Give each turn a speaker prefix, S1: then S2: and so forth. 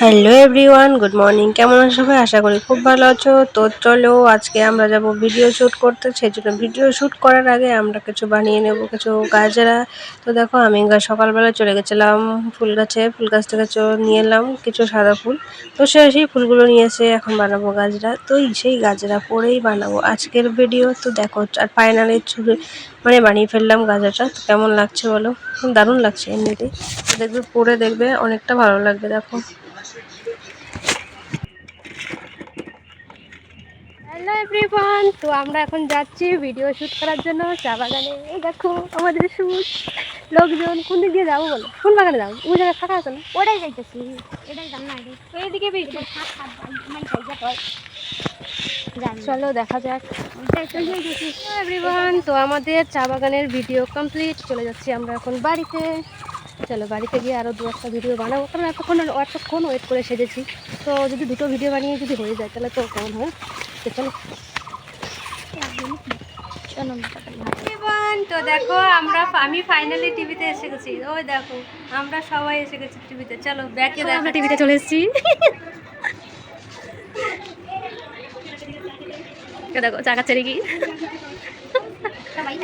S1: Hello everyone good morning কেমন আছো সবাই? আশা করি খুব ভালো আছো। তো চলো আজকে আমরা যাব ভিডিও শ্যুট করতে। সেই জন্য ভিডিও শ্যুট করার আগে আমরা কিছু বানিয়ে নেব, কিছু গাছরা তো দেখো, আমি সকালবেলা চলে গেছিলাম ফুল গাছে। ফুল গাছ থেকে নিয়ে এলাম কিছু সাদা ফুল। তো সে সেই ফুলগুলো নিয়ে এসে এখন বানাবো গাজরা। তো সেই গাজরা পরেই বানাবো আজকের ভিডিও তো দেখো, আর ফাইনালি ছুড়ে মানে বানিয়ে ফেললাম গাজরটা। তো কেমন লাগছে বলো? দারুণ লাগছে এমনিতেই। দেখবে, পরে দেখবে, অনেকটা ভালো লাগবে, দেখো। এভরিওয়ান তো আমরা এখন যাচ্ছি ভিডিও শ্যুট করার জন্য চা বাগানে। এই দেখো আমাদের শ্যুট লোকজন কোন দিক দিয়ে যাব বলো? কোন বাগানে যাব? ওই জায়গায় ফাঁকা আছে না?
S2: ওটাই যাইতেছি। এটাই জান না
S1: এইদিকে বেশি
S2: সাত সাত মানে
S1: চলো দেখা যাক। এভরিওয়ান তো আমাদের চা বাগানের ভিডিও কমপ্লিট চলে যাচ্ছি আমরা এখন বাড়িতে। চলো বাড়িতে গিয়ে আরও দু একটা ভিডিও বানাবো। কারণ এতক্ষণ এতক্ষণ ওয়েট করে সেজেছি। তো যদি দুটো ভিডিও বানিয়ে যদি হয়ে যায় তাহলে তো কেমন হয়? তো চলো। তো দেখো আমরা আমি ফাইনালি টিভিতে এসে গেছি। ওই দেখো আমরা সবাই এসে গেছি টিভিতে চলো ব্যাকে দেখো আমরা টিভিতে চলে এসেছি। দেখো চাকা চেরে কি
S2: সবাই